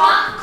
шпак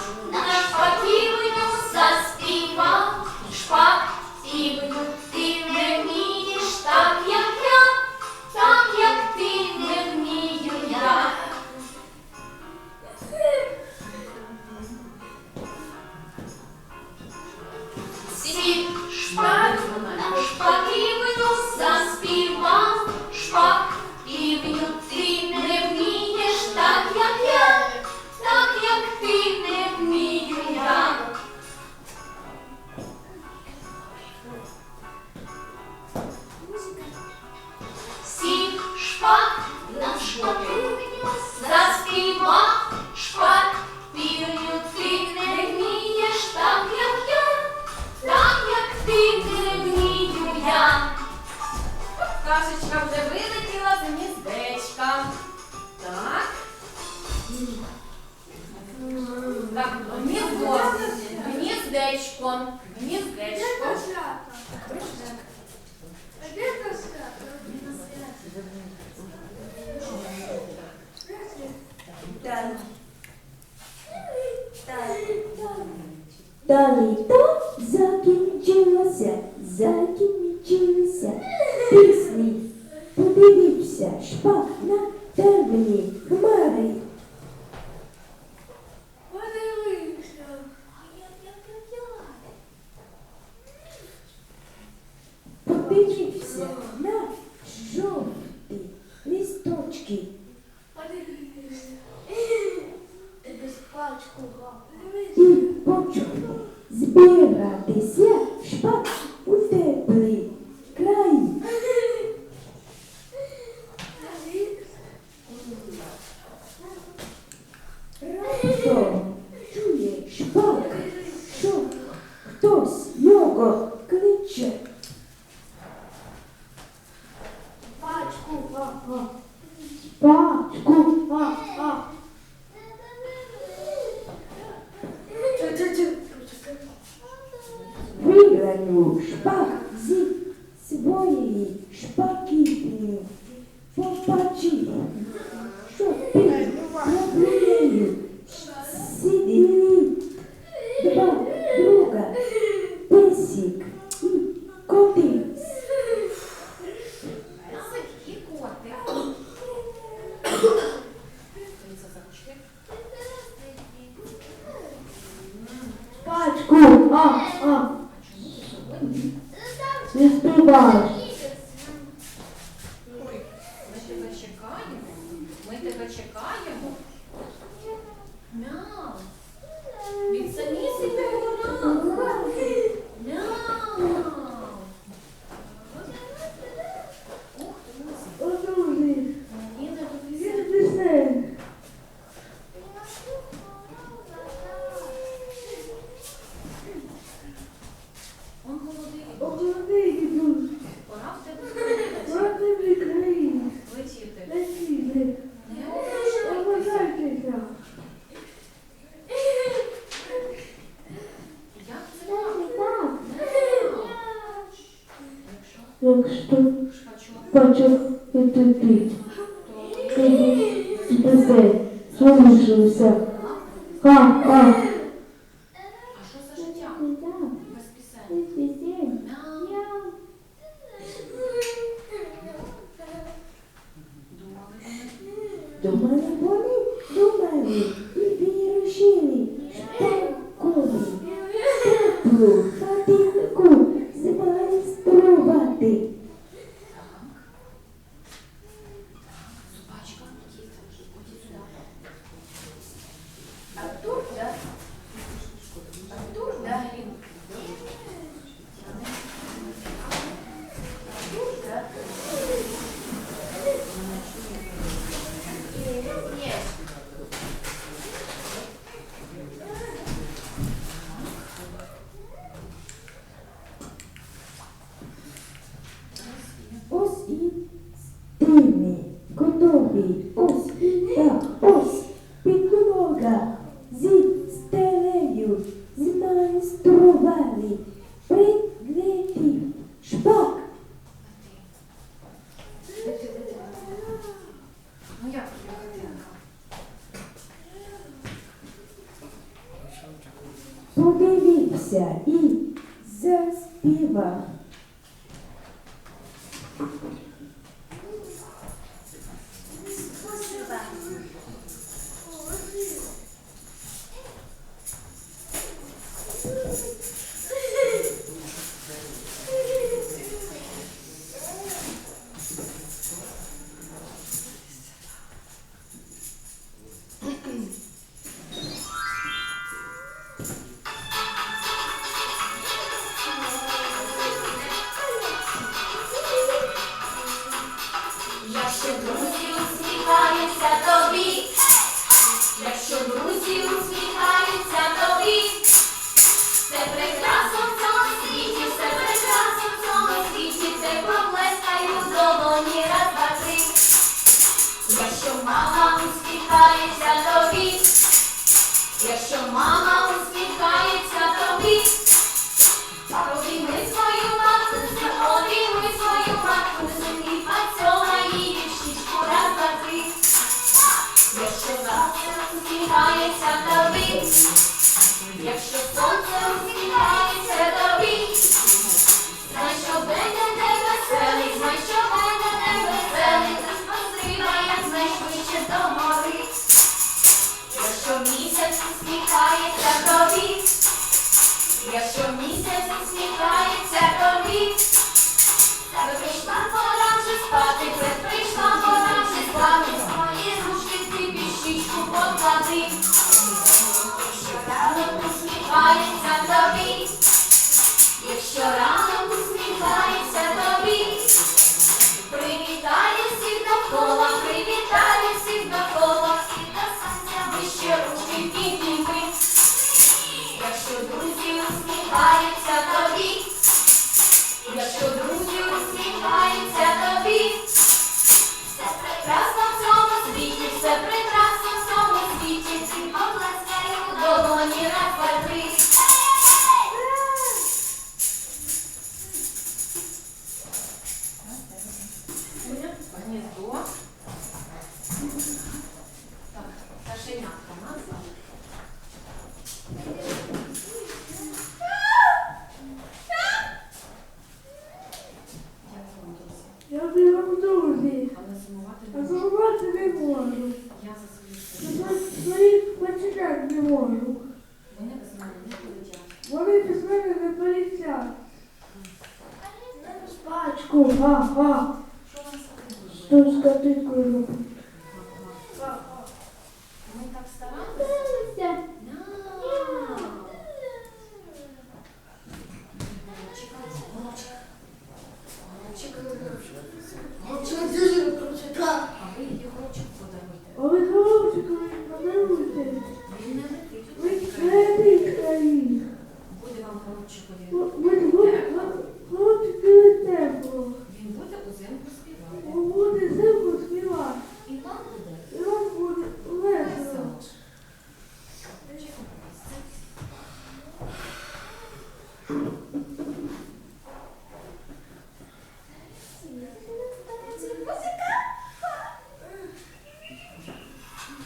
ドリと Alice. терпіть. Терпіть, терпіть, сломивши усе. Ха, ха. Подивіться і заспівав. усміхається тобі, якщо сонце усміхається тобі, знай, що буде не веселий, знай, що буде не веселий, спасибо, як найшвидше до гори. Якщо місяць усміхається тобі, якщо All in time, the beat. 緒になったな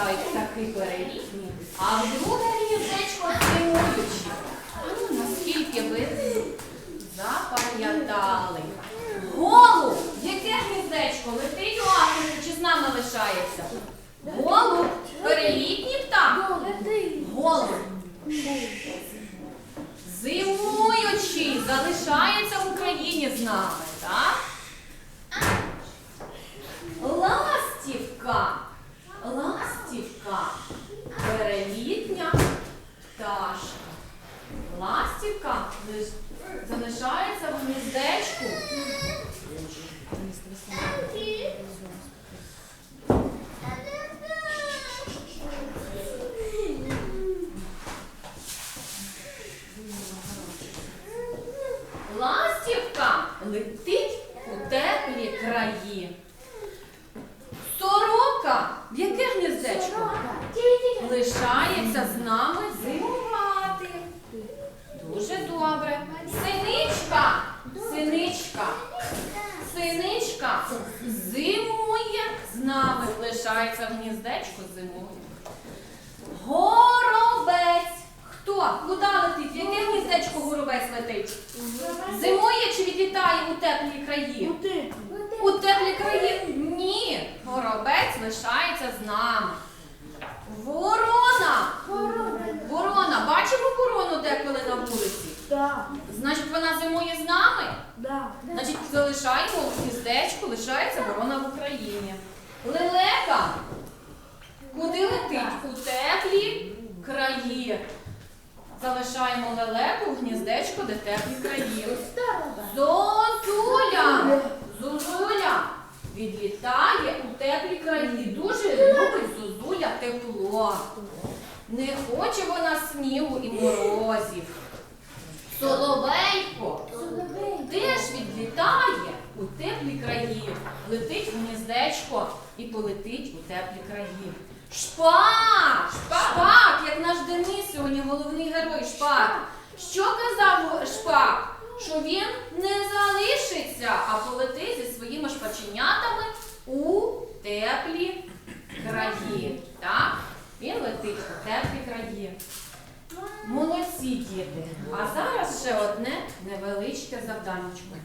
відлітають птахи перелітні, а в друге зимуючі. Ну, наскільки ви запам'ятали? Голуб! Яке гніздечко? Летить у Африку чи з нами лишається? Голуб! Перелітній птах? Голуб! Зимуючий залишається в Україні з нами, так? Ластівка. Ластівка. Перелітня пташка. Ластівка лиш- залишається в гніздечку. Ластівка летить у теплі краї. Сорока, в яке гніздечко? Лишається з нами зимувати. Дуже добре. Синичка, синичка, синичка зимує з нами, лишається в гніздечку зимує. Горобець. Хто? Куди летить? В яке гніздечко горобець летить? Зимує чи відлітає у теплі краї? У теплі краї? Ні. Горобець лишається з нами. Ворона. Ворона. Бачимо ворону деколи на вулиці? Да, Значить, вона зимує з нами? да. Значить, залишаємо у гніздечку, лишається ворона в Україні. Лелека. Куди летить? У теплі краї. Залишаємо лелеку в гніздечку, де теплі краї. Зозуля. Зозуля відлітає у теплі краї. Дуже любить Зозуля тепло. Не хоче вона снігу і морозів. Соловейко теж відлітає у теплі краї, летить в гніздечко і полетить у теплі краї. Шпак! Шпак, як наш Денис сьогодні головний герой Шпак. Що казав Шпак? Що він не залишиться, а полетить зі своїми шпаченятами у теплі краї. Так? Він летить у теплі краї. Молодці діти. А зараз ще одне невеличке завданечко.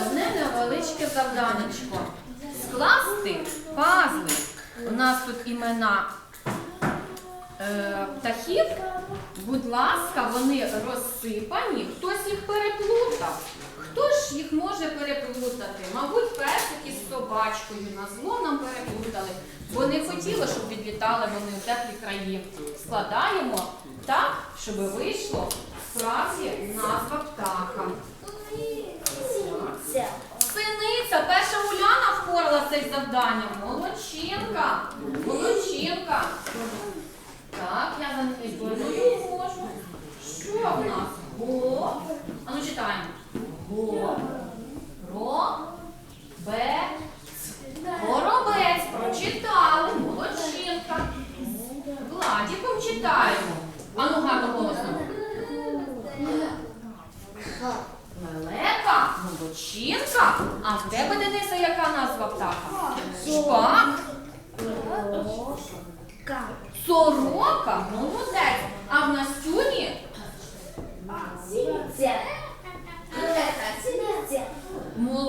Одне невеличке завданечко. Скласти пазли. У нас тут імена птахів. Будь ласка, вони розсипані. Хтось їх переплутав. Хто ж їх може переплутати? Мабуть, песик із собачкою на зло нам переплутали, бо не хотіли, щоб відлітали вони у теплі краї. Складаємо так, щоб вийшло справді назва птаха. Синиця, перша Уляна впорала це завдання. Молодчинка, молодчинка. Так, я за них нею можу. Що в нас? Го. А ну читаємо. Го. Ро. Бе. Горобець. Прочитали. Молодчинка. Владіком читаємо. А ну гарно голосно. Лелека, молодчинка. А в тебе, Дениса, яка назва птаха? Шпак. Сорока,